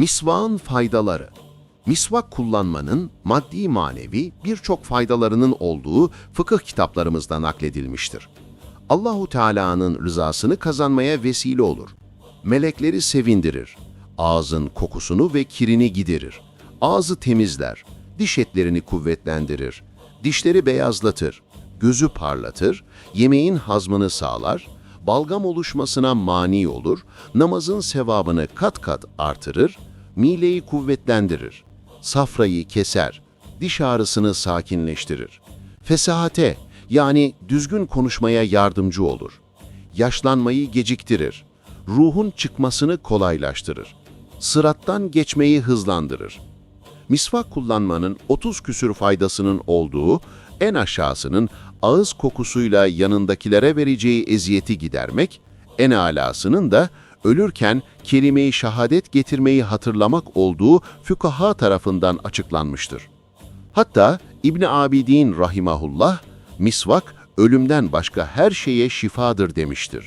Misvağın faydaları Misvak kullanmanın maddi manevi birçok faydalarının olduğu fıkıh kitaplarımızda nakledilmiştir. Allahu Teala'nın rızasını kazanmaya vesile olur. Melekleri sevindirir. Ağzın kokusunu ve kirini giderir. Ağzı temizler. Diş etlerini kuvvetlendirir. Dişleri beyazlatır. Gözü parlatır. Yemeğin hazmını sağlar. Balgam oluşmasına mani olur. Namazın sevabını kat kat artırır. Mileyi kuvvetlendirir. Safrayı keser. Diş ağrısını sakinleştirir. Fesahate yani düzgün konuşmaya yardımcı olur. Yaşlanmayı geciktirir. Ruhun çıkmasını kolaylaştırır. Sırattan geçmeyi hızlandırır. Misvak kullanmanın 30 küsür faydasının olduğu, en aşağısının ağız kokusuyla yanındakilere vereceği eziyeti gidermek, en alasının da ölürken kelime-i şehadet getirmeyi hatırlamak olduğu fükaha tarafından açıklanmıştır. Hatta İbni Abidin rahimahullah, misvak ölümden başka her şeye şifadır demiştir.